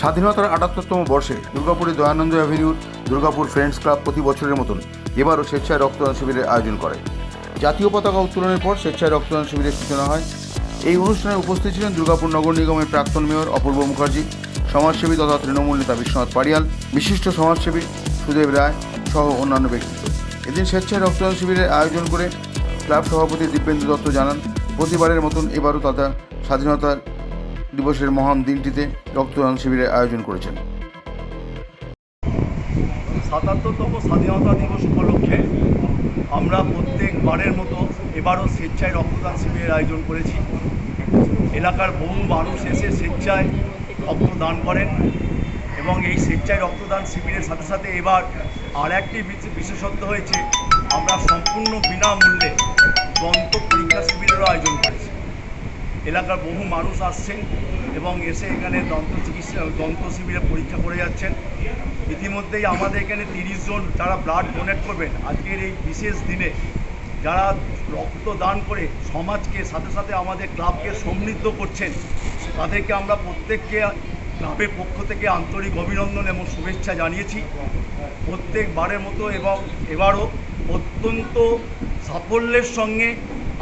স্বাধীনতার আটাত্তরতম বর্ষে দুর্গাপুরে দয়ানন্দ অ্যাভিনিউর দুর্গাপুর ফ্রেন্ডস ক্লাব প্রতি বছরের মতন এবারও স্বেচ্ছায় রক্তদান শিবিরের আয়োজন করে। জাতীয় পতাকা উত্তোলনের পর স্বেচ্ছায় রক্তদান শিবিরের সূচনা হয়। এই অনুষ্ঠানে উপস্থিত ছিলেন দুর্গাপুর নগর নিগমের প্রাক্তন মেয়র অপূর্ব মুখার্জি, সমাজসেবী তথা তৃণমূল নেতা বিশ্বনাথ পাড়িয়াল বিশিষ্ট সমাজসেবী সুদেব রায় সহ অন্যান্য ব্যক্তিত্ব। এদিন স্বেচ্ছায় রক্তদান শিবিরের আয়োজন করে ক্লাব সভাপতি দিব্যেন্দু দত্ত জানান, প্রতিবারের মতন এবারও তথা স্বাধীনতার দিবসের মহান দিনটিতে রক্তদান শিবিরের আয়োজন করেছেন। সাতাত্তরতম স্বাধীনতা দিবস উপলক্ষে আমরা প্রত্যেকবারের মতো এবারও স্বেচ্ছায় রক্তদান শিবিরের আয়োজন করেছি। এলাকার বহু মানুষ এসে স্বেচ্ছায় রক্তদান করেন এবং এই স্বেচ্ছায় রক্তদান শিবিরের সাথে সাথে এবার আর একটি বিশেষত্ব হয়েছে, আমরা সম্পূর্ণ বিনামূল্যে দন্ত এলাকার বহু মানুষ আসছেন এবং এসে এখানে দন্ত চিকিৎসা, দন্ত শিবিরে পরীক্ষা করে যাচ্ছেন। ইতিমধ্যেই আমাদের এখানে তিরিশ জন যারা ব্লাড ডোনেট করবেন, আজকের এই বিশেষ দিনে যারা রক্ত দান করে সমাজকে, সাথে সাথে আমাদের ক্লাবকে সমৃদ্ধ করছেন, তাদেরকে আমরা প্রত্যেককে, ক্লাবের পক্ষ থেকে আন্তরিক অভিনন্দন এবং শুভেচ্ছা জানিয়েছি। প্রত্যেকবারের মতো এবং এবারও অত্যন্ত সাফল্যের সঙ্গে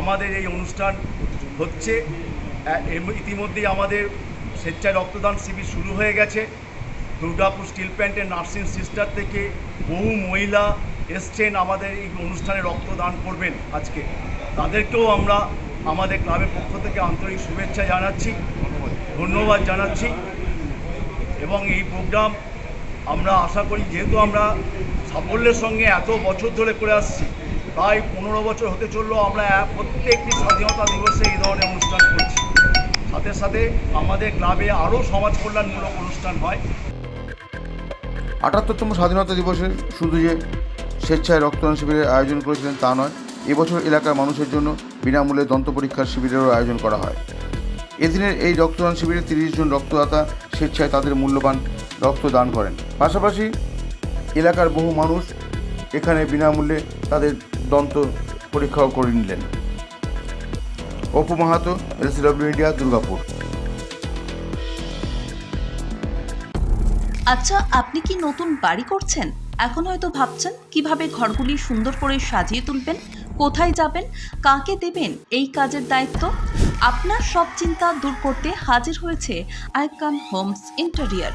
আমাদের এই অনুষ্ঠান হচ্ছে। ইতিমধ্যেই আমাদের স্বেচ্ছায় রক্তদান শিবির শুরু হয়ে গেছে। দুর্গাপুর স্টিল প্ল্যান্টের নার্সিং সিস্টার থেকে বহু মহিলা এসছেন আমাদের এই অনুষ্ঠানে রক্তদান করবেন আজকে। তাদেরকেও আমরা আমাদের ক্লাবের পক্ষ থেকে আন্তরিক শুভেচ্ছা জানাচ্ছি, ধন্যবাদ জানাচ্ছি। এবং এই প্রোগ্রাম আমরা আশা করি যেহেতু আমরা সাফল্যের সঙ্গে এত বছর ধরে করে আসছি, প্রায় পনেরো বছর হতে চললেও আমরা প্রত্যেকটি স্বাধীনতা দিবসে এই ধরনের অনুষ্ঠান করছি। সাথে সাথে আমাদের ক্লাবে আরও সমাজ কল্যাণমূলক অনুষ্ঠান হয়। আটাত্তরতম স্বাধীনতা দিবসের শুধু যে স্বেচ্ছায় রক্তদান শিবিরের আয়োজন করেছিলেন তা নয়, এবছর এলাকার মানুষের জন্য বিনামূল্যে দন্ত পরীক্ষার শিবিরেরও আয়োজন করা হয়। এদিনের এই রক্তদান শিবিরে তিরিশ জন রক্তদাতা স্বেচ্ছায় তাদের মূল্যবান রক্ত দান করেন। পাশাপাশি এলাকার বহু মানুষ এখানে বিনামূল্যে তাদের দন্ত পরীক্ষাও করে নিলেন। Apu Mahato, LCW India, Durgapur. আচ্ছা আপনি কি নতুন বাড়ি করছেন? এখন হয়তো ভাবছেন, কীভাবে ঘরগুলি সুন্দর করে সাজিয়ে তুলবেন, কোথায় যাবেন, কাকে দেবেন, এই কাজের দায়িত্ব? আপনার সব চিন্তা দূর করতে হাজির হয়েছে icon homes interior.